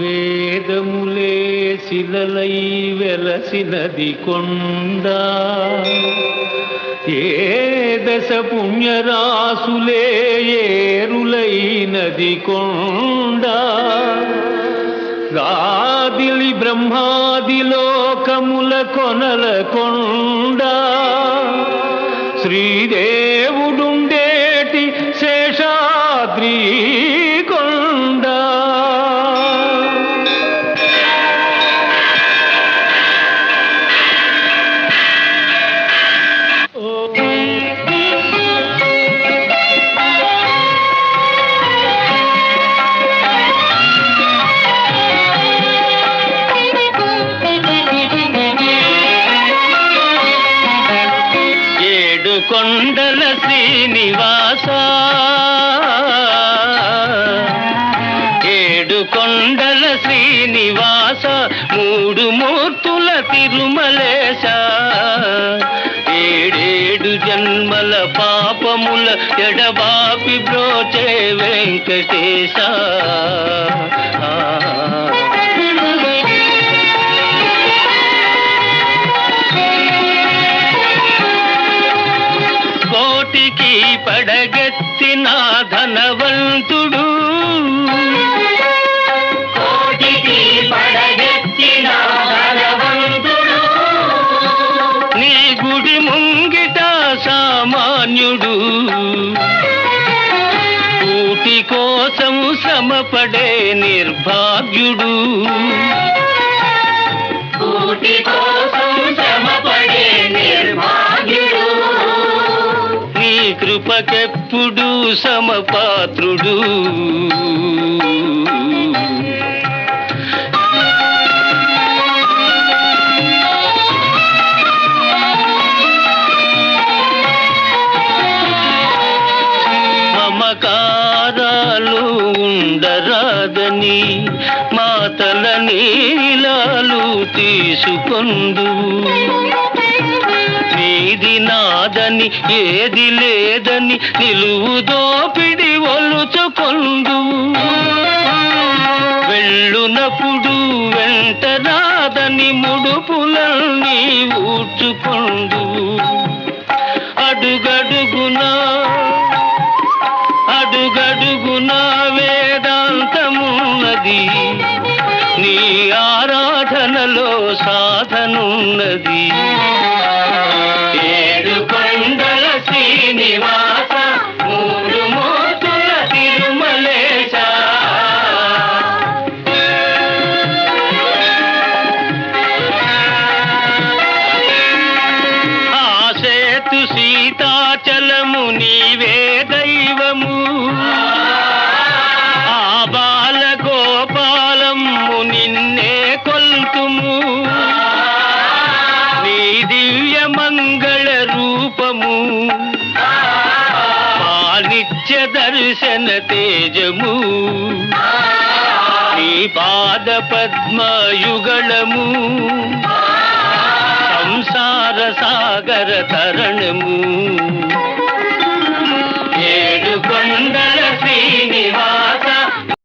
వేదములే శిలలై వెలసినది కొండ. ఏ దశ పుణ్యరాసులే ఏరులైనది కొండ. గాదిలి బ్రహ్మాది లోకముల కొనల కొండ. శ్రీదేవుడు కొండల శ్రీనివాస. ఏడు కొండల శ్రీనివాస మూడు మూర్తుల తిరుమలేశ. ఏడేడు జన్మల పాపముల ఎడబాపి బ్రోచే వెంకటేశ. కోటికి పడగెత్తిన ధనవంతుడు. నీ గుడి ముంగిట సామాన్యుడు. కూటి కోసం శ్రమపడే నిర్భాగ్యుడు. కోటి కోసం కృపకెప్పుడు సమపాత్రుడు? మమకారాలు ఉండరాదని మాతల నీలాలు తీసుకొందు ఇది నాదని ఏది లేదని నిలువు దోపిడి ఒలుచుకొందు. వెళ్ళునప్పుడు వెంట రాదని ముడుపులన్నీ ఊడ్చుకొందు. అడుగడుగునా అడుగడుగునా వేదాంతమున్నది. నీ ఆరాధనలో సాధనున్నది. నీవే దైవము. ఆ బాల గోపాలము నిన్నే కొల్తుము. నీ దివ్య మంగళ రూపము. నిత్య దర్శన తేజము. నీ పాద పద్మయుగళము. సంసార సాగర తరణము. ఏడు కొండల శ్రీనివాస